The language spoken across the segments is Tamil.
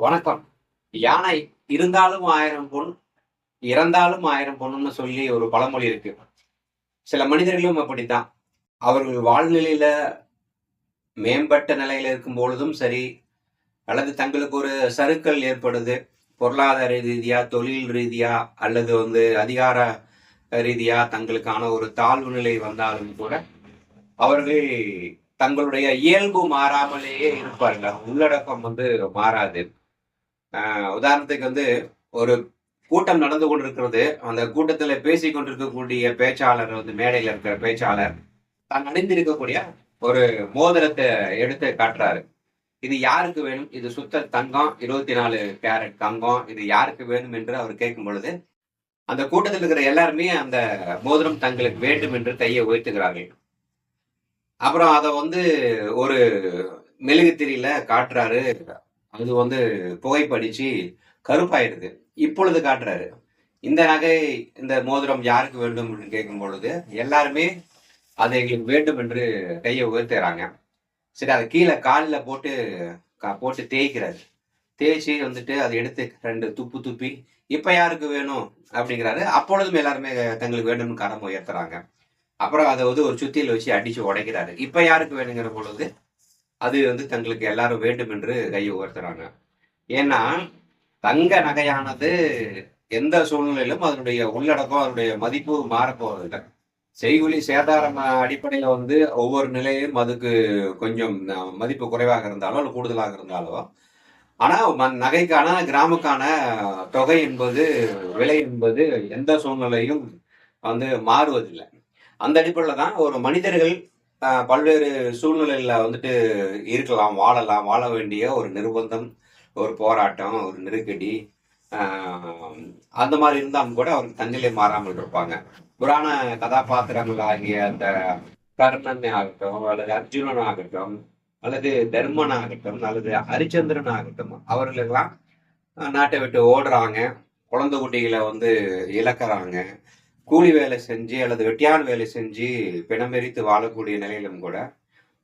வணக்கம். யானை இருந்தாலும் ஆயிரம் பொன் இறந்தாலும் ஆயிரம் பொண்ணுன்னு சொல்லி ஒரு பழமொழி இருக்கு. சில மனிதர்களும் அப்படித்தான். அவர்கள் வாழ்நிலையில மேம்பட்ட நிலையில இருக்கும் பொழுதும் சரி அல்லது தங்களுக்கு ஒரு சறுக்கல் ஏற்படுது. பொருளாதார ரீதியா தொழில் ரீதியா அல்லது வந்து அதிகார ரீதியா தங்களுக்கான ஒரு தாழ்வு நிலை வந்தாலும் கூட அவர்கள் தங்களுடைய இயல்பு மாறாமலேயே இருப்பார்கள். உள்ளடக்கம் வந்து மாறாது. உதாரணத்துக்கு வந்து ஒரு கூட்டம் நடந்து கொண்டிருக்கிறது. அந்த கூட்டத்தில் பேசி கொண்டிருக்கக்கூடிய பேச்சாளர் வந்து மேடையில் இருக்கிற பேச்சாளர் தான் அணிந்திருக்கக்கூடிய ஒரு மோதிரத்தை எடுத்து காட்டுறாரு. இது யாருக்கு வேணும்? இது சுத்த தங்கம் இருபத்தி நாலு கேரட் தங்கம் இது யாருக்கு வேணும் என்று அவர் கேட்கும் பொழுது அந்த கூட்டத்தில் இருக்கிற எல்லாருமே அந்த மோதிரம் தங்களுக்கு வேண்டும் என்று கையை உயர்த்துகிறார்கள். அப்புறம் அதை வந்து ஒரு மெழுகுத்திரியில காட்டுறாரு. அது வந்து புகைப்படிச்சு கருப்பாயிடுது. இப்பொழுது காட்டுறாரு. இந்த நகை இந்த மோதிரம் யாருக்கு வேண்டும் என்று கேட்கும் பொழுது எல்லாருமே அதை எங்களுக்கு வேண்டும் என்று கையை உயர்த்துறாங்க. சரி அதை கீழே காலில் போட்டு கா- போட்டு தேய்க்கிறாரு. தேய்ச்சி வந்துட்டு அதை எடுத்து ரெண்டு துப்பு துப்பி இப்ப யாருக்கு வேணும்? அப்படிங்கிறாரு. அப்பொழுதும் எல்லாருமே தங்களுக்கு வேண்டும்னு கரம் உயர்த்துறாங்க. அப்புறம் அதை வந்து ஒரு சுத்தியில் வச்சு அடிச்சு உடைக்கிறாரு. இப்ப யாருக்கு வேணுங்கிற பொழுது அது வந்து தங்களுக்கு எல்லாரும் வேண்டும் என்று கையை உயர்த்துறாங்க. ஏன்னா தங்க நகையானது எந்த சூழ்நிலையிலும் அதனுடைய உள்ளடக்கம் அதனுடைய மதிப்பு மாறப்போவதில்லை. செய்குலி சேதாரம் அடிப்படையில் வந்து ஒவ்வொரு நிலையும் அதுக்கு கொஞ்சம் மதிப்பு குறைவாக இருந்தாலோ அல்லது கூடுதலாக இருந்தாலோ ஆனால் ம- நகைக்கான கிராமுக்கான தொகை என்பது விலை என்பது எந்த சூழ்நிலையும் வந்து மாறுவதில்லை. அந்த அடிப்படையில் தான் ஒரு மனிதர்கள் பல்வேறு சூழ்நிலையில் வந்துட்டு இருக்கலாம் வாழலாம். வாழ வேண்டிய ஒரு நிர்பந்தம் ஒரு போராட்டம் ஒரு நெருக்கடி அந்த மாதிரி இருந்தாலும் கூட அவருக்கு தன்னிலை மாறாமல் இருப்பாங்க. புராண கதாபாத்திரங்கள் ஆகிய அந்த கர்ணன் ஆகட்டும் அல்லது அர்ஜுனன் ஆகட்டும் அல்லது தர்மன் ஆகட்டும் அல்லது ஹரிச்சந்திரன் ஆகட்டும் அவர்களெல்லாம் நாட்டை விட்டு ஓடுறாங்க. குழந்தை குட்டிகளை வந்து இழக்கிறாங்க. கூலி வேலை செஞ்சு அல்லது வெட்டியான் வேலை செஞ்சு பிணமெறித்து வாழக்கூடிய நிலையிலும் கூட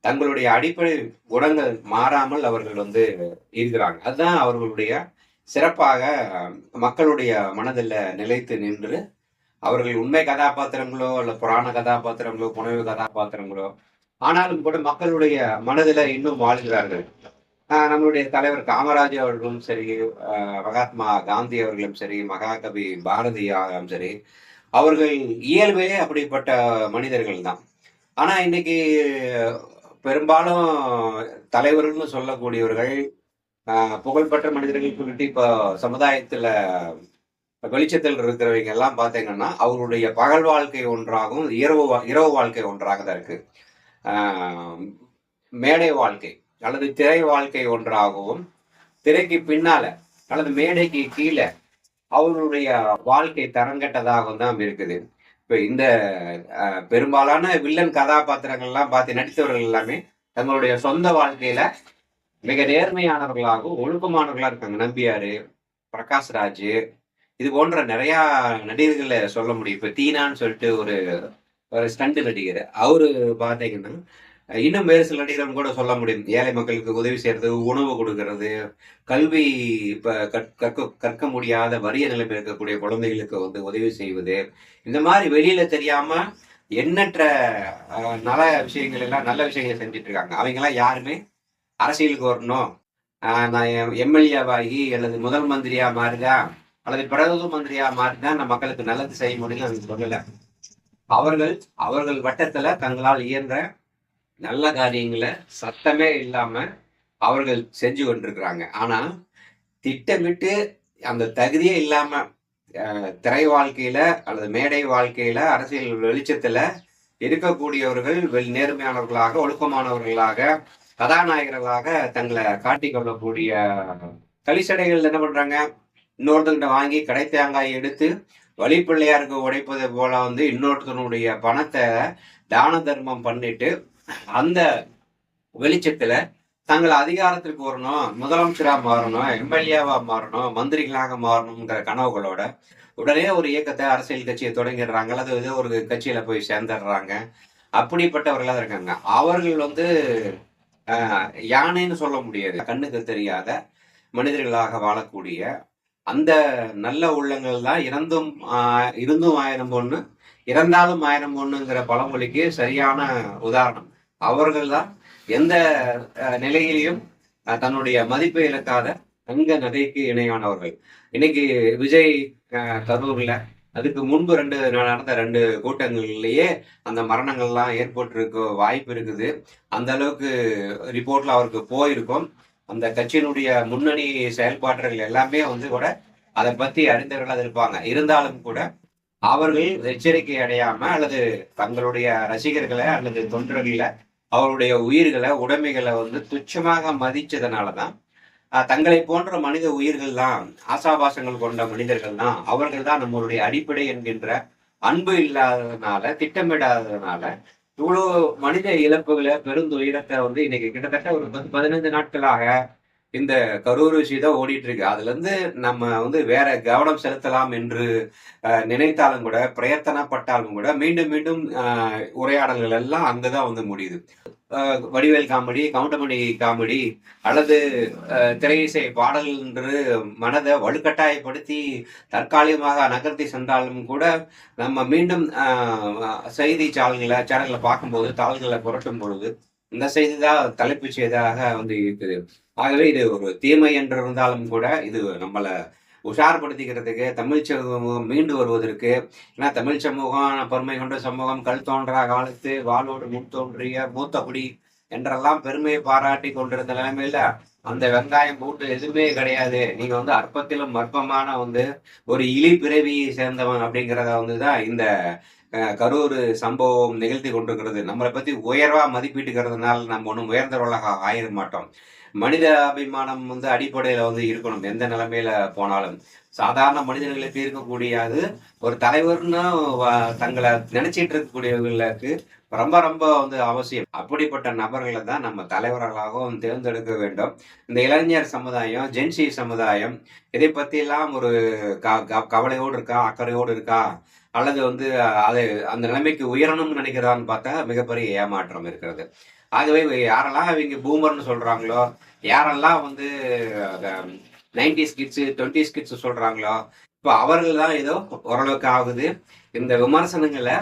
தங்களுடைய அடிப்படை குணங்கள் மாறாமல் அவர்கள் வந்து இருக்கிறாங்க. அதுதான் அவர்களுடைய சிறப்பாக மக்களுடைய மனதில் நிலைத்து நின்று அவர்கள் உண்மை கதாபாத்திரங்களோ அல்ல புராண கதாபாத்திரங்களோ புனைவு கதாபாத்திரங்களோ ஆனாலும் கூட மக்களுடைய மனதில் இன்னும் வாழ்கிறார்கள். ஆஹ் நம்மளுடைய தலைவர் காமராஜ் அவர்களும் சரி மகாத்மா காந்தி அவர்களும் சரி மகாகவி பாரதியாரும் சரி அவர்கள் இயல்பே அப்படிப்பட்ட மனிதர்கள் தான். ஆனால் இன்னைக்கு பெரும்பாலும் தலைவர்கள்னு சொல்லக்கூடியவர்கள் புகழ்பெற்ற மனிதர்கள் சொல்லிட்டு இப்போ சமுதாயத்தில் வெளிச்சத்தில் இருக்கிறவங்க எல்லாம் பார்த்தீங்கன்னா அவர்களுடைய பகல் வாழ்க்கை ஒன்றாகவும் இரவு வா- இரவு வாழ்க்கை ஒன்றாக தான் இருக்கு. மேடை வாழ்க்கை அல்லது திரை வாழ்க்கை ஒன்றாகவும் திரைக்கு பின்னால அல்லது மேடைக்கு கீழே அவருடைய வாழ்க்கை தரங்கட்டதாகவும் தான் இருக்குது. இப்ப இந்த ஆஹ், பெரும்பாலான வில்லன் கதாபாத்திரங்கள்லாம் பார்த்து நடித்தவர்கள் எல்லாமே தங்களுடைய சொந்த வாழ்க்கையில மிக நேர்மையானவர்களாகவும் ஒழுக்கமானவர்களா இருக்காங்க. நம்பியாரு பிரகாஷ்ராஜ் இது போன்ற நிறைய நடிகர்களை சொல்ல முடியும். இப்ப தீனான்னு சொல்லிட்டு ஒரு ஒரு ஸ்டண்ட் நடிகர். அவரு பார்த்தீங்கன்னா இன்னும் வேறு சில நடிகர்கள் கூட சொல்ல முடியும். ஏழை மக்களுக்கு உதவி செய்யறது உணவு கொடுக்கறது கல்வி இப்போ கற்க கற்க முடியாத வறிய நிலைமை இருக்கக்கூடிய குழந்தைகளுக்கு வந்து உதவி செய்வது. இந்த மாதிரி வெளியில தெரியாம எண்ணற்ற நல விஷயங்கள் எல்லாம் நல்ல விஷயங்களை செஞ்சுட்டு இருக்காங்க. அவங்க எல்லாம் யாருமே? அரசியலுக்கு வரணும். ஆஹ் நான் எம்எல்ஏவாகி அல்லது முதல் மந்திரியா மாறிதான் அல்லது பிரதம மந்திரியா மாறிதான் நான் மக்களுக்கு நல்லது செய்ய முடியும்னு அவங்க சொல்லலை. அவர்கள் அவர்கள் வட்டத்துல தங்களால் இயன்ற நல்ல காரியங்களை சத்தமே இல்லாம அவர்கள் செஞ்சு கொண்டிருக்கிறாங்க. ஆனா திட்டமிட்டு அந்த தகுதியே இல்லாம திரை வாழ்க்கையில அல்லது மேடை வாழ்க்கையில அரசியல் வெளிச்சத்துல இருக்கக்கூடியவர்கள் வெல் நேர்மையானவர்களாக ஒழுக்கமானவர்களாக கதாநாயகர்களாக தங்களை காட்டிக் கொள்ளக்கூடிய களிசடைகள் என்ன பண்றாங்க? இன்னொருத்தங்கிட்ட வாங்கி கடை தேங்காய் எடுத்து வழிப்பிள்ளையாருக்கு உடைப்பது போல வந்து இன்னொருத்தனுடைய பணத்தை தான தர்மம் பண்ணிட்டு அந்த வெளிச்சத்துல தங்கள் அதிகாரத்திற்கு வரணும் முதலமைச்சரா மாறணும் எம்எல்ஏவா மாறணும் மந்திரிகளாக மாறணுங்கிற கனவுகளோட உடனே ஒரு இயக்கத்தை அரசியல் கட்சியை தொடங்கிடுறாங்க. அல்லது ஏதோ ஒரு கட்சியில போய் சேர்ந்துடுறாங்க. அப்படிப்பட்டவர்களாக இருக்காங்க. அவர்கள் வந்து ஆஹ், யானைன்னு சொல்ல முடியாது. கண்ணுக்கு தெரியாத மனிதர்களாக வாழக்கூடிய அந்த நல்ல உள்ளங்கள் தான் இறந்தும் ஆஹ், இருந்தும் ஆயிரம் பொண்ணு இறந்தாலும் ஆயிரம் பொண்ணுங்கிற பழமொழிக்கு சரியான உதாரணம். அவர்கள் தான் எந்த நிலையிலையும் தன்னுடைய மதிப்பை இழக்காத தங்க நகைக்கு இணையானவர்கள். இன்னைக்கு விஜய் கரூர்ல அதுக்கு முன்பு ரெண்டு நடந்த ரெண்டு கூட்டங்கள்லயே அந்த மரணங்கள்லாம் ஏற்பட்டிருக்க வாய்ப்பு இருக்குது. அந்த அளவுக்கு ரிப்போர்ட்ல அவருக்கு போயிருக்கும். அந்த கட்சியினுடைய முன்னணி செயல்பாடுகள் எல்லாமே வந்து கூட அதை பத்தி அறிந்தவர்களாக இருப்பாங்க. இருந்தாலும் கூட அவர்கள் எச்சரிக்கை அடையாம அல்லது தங்களுடைய ரசிகர்களை அல்லது தொண்டர்களை அவருடைய உயிர்களை உடைமைகளை வந்து துச்சமாக மதிச்சதுனால தான் தங்களை போன்ற மனித உயிர்கள் தான் ஆசாபாசங்கள் கொண்ட மனிதர்கள் தான் அவர்கள் தான் நம்மளுடைய அடிப்படை என்கின்ற அன்பு இல்லாததுனால திட்டமிடாததுனால இவ்வளவு மனித இழப்புகளை பெருந்துயரத்தை வந்து இன்னைக்கு கிட்டத்தட்ட ஒரு பத்து பதினைந்து நாட்களாக இந்த கரூர் விஷயம் தான் ஓடிட்டு இருக்கு அதுல இருந்து நம்ம வந்து வேற கவனம் செலுத்தலாம் என்று நினைத்தாலும் கூட பிரயத்தனப்பட்டாலும் கூட மீண்டும் மீண்டும் உரையாடல்கள் எல்லாம் அங்கதான் வந்து முடியுது. வடிவேல் காமெடி கவுண்டமணி காமெடி அல்லது திரையிசை பாடல் என்று மனதை வலுக்கட்டாயப்படுத்தி தற்காலிகமாக நகர்த்தி சென்றாலும் கூட நம்ம மீண்டும் செய்தி சேனல்களை பார்க்கும்போது தாள்களை புரட்டும் பொழுது இந்த செய்தி தான் தலைப்புச் செய்தியாக வந்து இருக்குது. ஆகவே இது ஒரு தீமை என்று இருந்தாலும் கூட இது நம்மளை உஷார்படுத்திக்கிறதுக்கு தமிழ் சமூகம் மீண்டு வருவதற்கு ஏன்னா தமிழ் சமூகம் பெருமை கொண்ட சமூகம் கல் தோன்றா காலத்து வாளோடு முன் தோன்றிய மூத்த குடி என்றெல்லாம் பெருமையை பாராட்டி கொண்டிருந்த நிலைமையில அந்த வெங்காயம் பூட்டு எதுவுமே கிடையாது. நீங்க வந்து அற்பத்திலும் அற்பமான வந்து ஒரு இழி பிறவியை சேர்ந்தவன் அப்படிங்கிறத வந்து தான் இந்த கரூர் சம்பவம் நிகழ்த்தி கொண்டிருக்கிறது. நம்மளை பத்தி உயர்வா மதிப்பீட்டுக்கிறதுனால நம்ம ஒன்றும் உயர்ந்தவர்களாக ஆயிட மாட்டோம். மனித அபிமானம் வந்து அடிப்படையில வந்து இருக்கணும் எந்த நிலைமையில போனாலும். சாதாரண மனிதர்களுக்கு இருக்கக்கூடியது ஒரு தலைவர்னு வ- தங்களை நினைச்சிட்டு இருக்கக்கூடியவர்களுக்கு ரொம்ப ரொம்ப வந்து அவசியம். அப்படிப்பட்ட நபர்களை தான் நம்ம தலைவர்களாகவும் தேர்ந்தெடுக்க வேண்டும். இந்த இளைஞர் சமுதாயம் ஜென்சி சமுதாயம் இதை பற்றியெல்லாம் ஒரு க- க- கவலையோடு இருக்கா அக்கறையோடு இருக்கா? அல்லது வந்து அதை அந்த நிலைமைக்கு உயரணும்னு நினைக்கிறான்னு பார்த்தா மிகப்பெரிய ஏமாற்றம் இருக்கிறது. ஆகவே யாரெல்லாம் இவங்க பூமர்னு சொல்கிறாங்களோ யாரெல்லாம் வந்து நைன்டிஸ் கிட்ஸு டுவெண்ட்டிஸ் கிட்ஸு சொல்கிறாங்களோ இப்போ அவர்கள் தான் ஏதோ ஓரளவுக்கு ஆகுது. இந்த விமர்சனங்களை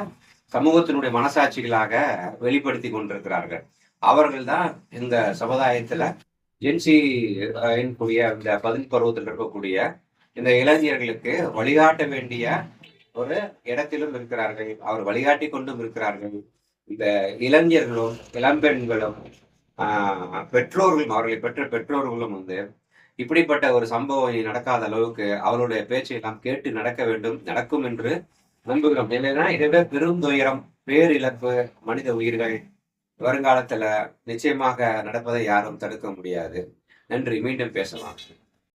சமூகத்தினுடைய மனசாட்சிகளாக வெளிப்படுத்தி கொண்டிருக்கிறார்கள். அவர்கள் தான் இந்த சமுதாயத்தில் ஜென்சி கூடிய இந்த பதின் பருவத்தில் இருக்கக்கூடிய இந்த இளைஞர்களுக்கு வழிகாட்ட வேண்டிய ஒரு இடத்திலும் இருக்கிறார்கள் அவர் வழிகாட்டி கொண்டும் இருக்கிறார்கள். இந்த இளைஞர்களும் இளம்பெண்களும் ஆஹ், பெற்றோர்களும் அவர்களை பெற்ற பெற்றோர்களும் வந்து இப்படிப்பட்ட ஒரு சம்பவம் நடக்காத அளவுக்கு அவருடைய பேச்சை நாம் கேட்டு நடக்க வேண்டும் நடக்கும் என்று நம்புகிறோம். இல்லைன்னா இதை பெருந்துயரம் பேரிழப்பு மனித உயிர்கள் வருங்காலத்துல நிச்சயமாக நடப்பதை யாரும் தடுக்க முடியாது. நன்றி மீண்டும் பேசலாம்.